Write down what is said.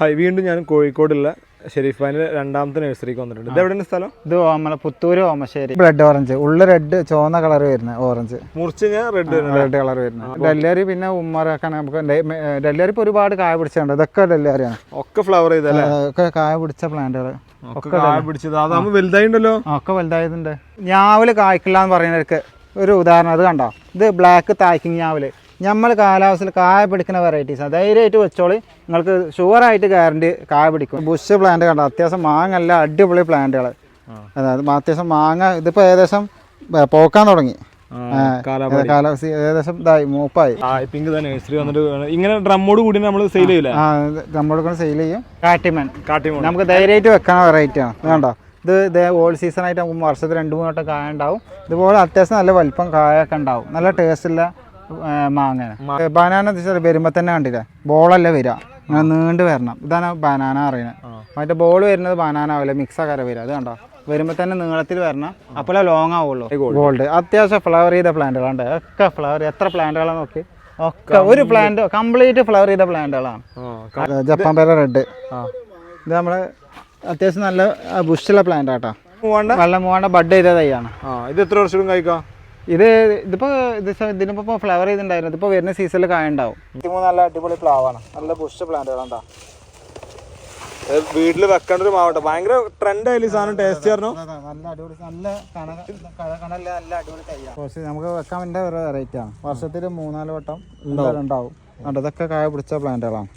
Hi വീണ്ടും ഞാൻ കോഴിക്കോടുള്ള ഷെരീഫ് ഖാനിലെ രണ്ടാമത്തെ നഴ്സറിക്ക് വന്നിട്ടുണ്ട്. ഇത് എവിടെയാണ് സ്ഥലം? ഇത് ഓമല പുത്തൂര് ഓമശ്ശേരി. റെഡ് ഓറഞ്ച് ഉള്ള റെഡ് ചുവന്ന കളർ വരുന്നത് ഓറഞ്ച് മുറിച്ച് ഞാൻ റെഡ് റെഡ് കളർ വരുന്നത് ഡെല്ലേരി പിന്നെ ഉമ്മറൊക്കെ നമുക്ക് ഡെല്ലേരി ഇപ്പോൾ ഒരുപാട് കായ പിടിച്ചുണ്ട് ഇതൊക്കെ ഡെല്ലറിയാണ് ഒക്കെ ഫ്ലവർ ചെയ്തല്ലേ? ഒക്കെ കായ പിടിച്ച പ്ലാന്റുകൾ ഒക്കെ കായ പിടിച്ചത്. അതാകുമ്പോൾ വലുതായിണ്ടല്ലോ? ഒക്കെ വലുതായതുണ്ട് ഞാവൽ കായ്ക്കില്ല എന്ന് പറയുന്നവർക്ക് ഒരു ഉദാഹരണം. അത് കണ്ടോ? ഇത് ബ്ലാക്ക് തായ്ക്കിങ് ഞാവൽ. നമ്മൾ കാലാവസ്ഥയിൽ കായ പിടിക്കുന്ന വെറൈറ്റീസ് ധൈര്യമായിട്ട് വെച്ചോളി. നിങ്ങൾക്ക് ഷുവറായിട്ട് ഗ്യാരണ്ടി കായ പിടിക്കും. ബുഷ് പ്ലാന്റ് കണ്ടോ? അത്യാവശ്യം മാങ്ങല്ല അടിപൊളി പ്ലാന്റുകൾ അതായത് അത്യാവശ്യം മാങ്ങ ഇതിപ്പോൾ ഏകദേശം പോക്കാൻ തുടങ്ങി. കാലാവസ്ഥ ഏകദേശം ഇതായി മൂപ്പായി. ആ പിങ്ക് തന്നെ നഴ്സറി വന്നിട്ട് ഇങ്ങനെ ഡ്രമ്മോട് കൂടി നമ്മൾ സെയിൽ ചെയ്യില്ല ആ നമ്മളെ കൊണ്ട് സെയിൽ ചെയ്യും. കാട്ടിമൻ കാട്ടിമോൺ നമുക്ക് ധൈര്യമായിട്ട് വെക്കണ വെറൈറ്റി ആണ്. വേണ്ടോ കണ്ടോ? ഇത് ഇതേ ഓൾ സീസൺ ആയിട്ട് നമുക്ക് വർഷത്തിൽ രണ്ട് മൂന്ന് വട്ടം കായ ഉണ്ടാവും. ഇതുപോലെ അത്യാവശ്യം നല്ല വലിപ്പം കായൊക്കെ ഉണ്ടാവും. നല്ല ടേസ്റ്റുള്ള മാങ്ങ ബനാന വരുമ്പോൾ തന്നെ കണ്ടില്ലേ? ബോളല്ല വരിക. ഇങ്ങനെ നീണ്ട് വരണം. ഇതാണ് ബനാന അറിയണത് മറ്റേ ബോൾ വരുന്നത് ബനാന ആവില്ല? മിക്സ് ആക്കാരെ വരിക. അത് കണ്ടോ? വരുമ്പോൾ തന്നെ നീളത്തിൽ വരണം. അപ്പോഴേ ലോങ് ആവുള്ളൂ. ഗോൾഡ് അത്യാവശ്യം ഫ്ലവർ ചെയ്ത പ്ലാന്റുകളുണ്ട് ഒക്കെ ഫ്ലവർ എത്ര പ്ലാന്റുകളാണ് നോക്കി? ഒക്കെ ഒരു പ്ലാന്റ് കംപ്ലീറ്റ് ഫ്ലവർ ചെയ്ത പ്ലാന്റുകളാണ് ജപ്പാൻ പേര റെഡ് ഇത് നമ്മൾ അത്യാവശ്യം നല്ല ബുഷുള്ള പ്ലാന്റ് ആട്ടോ വെള്ളം മൂവാണ്ട? ബഡ് ചെയ്ത തൈയാണ്. ഇത് എത്ര വർഷം കഴിക്കാം? ഇത് ഇതിപ്പോൾ ഇത് ഇതിനിപ്പോൾ ഫ്ലവർ ചെയ്തിട്ടുണ്ടായിരുന്നു ഇതിപ്പോൾ വരുന്ന സീസണിൽ കായ ഉണ്ടാവും. നല്ല അടിപൊളി പ്ലാവാണ് നല്ല പുഷ് പ്ലാന്റുകളുണ്ടാ വീട്ടിൽ വെക്കേണ്ട ഒരു മാവട്ടെ. ഭയങ്കര ട്രെൻഡ് ആയാലും ഈ സാധനം ടേസ്റ്റ് ആയിരുന്നു നല്ല അടിപൊളി നല്ല കണല്ല നല്ല അടിപൊളി കുറച്ച് നമുക്ക് വെക്കാൻ വേണ്ട ഒരു വെറൈറ്റി ആണ്. വർഷത്തിൽ മൂന്നാൽ വട്ടം ഉണ്ടാവും. കണ്ടോ ഇതൊക്കെ കായ പിടിച്ച പ്ലാന്റുകളാണ്